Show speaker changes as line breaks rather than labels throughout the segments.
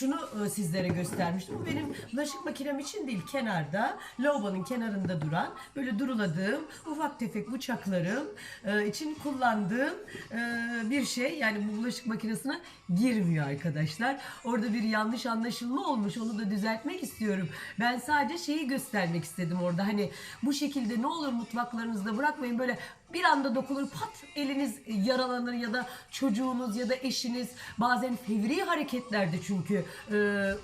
şunu e, sizlere göstermiştim. Bu benim bulaşık makinem için değil kenarda lavabonun kenarında duran böyle duruladığım ufak tefek bıçaklarım e, için kullandığım e, bir şey. Yani bu bulaşık makinesine girmiyor arkadaşlar. Orada bir yanlış anlaşılma olmuş. Onu da düzeltmek istiyorum. Ben sadece şeyi göstermek istedim orada. Hani bu şekilde ne olur mutfaklarınızda bırakmayın böyle bir anda dokunur pat eliniz yaralanır ya da çocuğunuz ya da eşiniz bazen fevri hareketlerde çünkü e,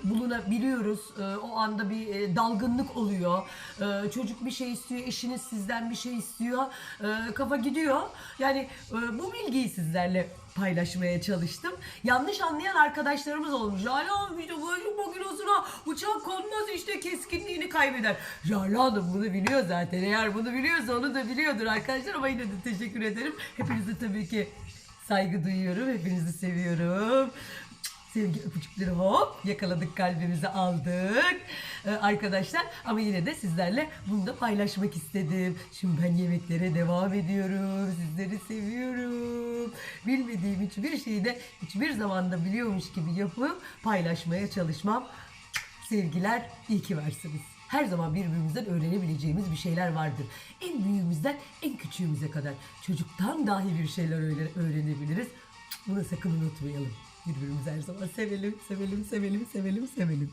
bulunabiliyoruz. E, o anda bir e, dalgınlık oluyor. E, çocuk bir şey istiyor, eşiniz sizden bir şey istiyor. E, kafa gidiyor. Yani e, bu bilgiyi sizlerle paylaşmaya çalıştım. Yanlış anlayan arkadaşlarımız olmuş. Hala işte bulaşık makinesine bıçak konmaz işte keskinliğini kaybeder. Jala Hanım bunu biliyor zaten. Eğer bunu biliyorsa onu da biliyordur arkadaşlar ama yine de teşekkür ederim. Hepinize tabii ki saygı duyuyorum. Hepinizi seviyorum. Sevgi öpücükleri hop yakaladık kalbimize aldık Ee, arkadaşlar ama yine de sizlerle bunu da paylaşmak istedim. Şimdi ben yemeklere devam ediyorum. Sizleri seviyorum. Bilmediğim hiçbir şeyi de hiçbir zamanda biliyormuş gibi yapıp paylaşmaya çalışmam. Sevgiler iyi ki varsınız. Her zaman birbirimizden öğrenebileceğimiz bir şeyler vardır. En büyüğümüzden en küçüğümüze kadar. Çocuktan dahi bir şeyler öğre- öğrenebiliriz. Bunu sakın unutmayalım. Birbirimizi her zaman sevelim, sevelim, sevelim, sevelim, sevelim.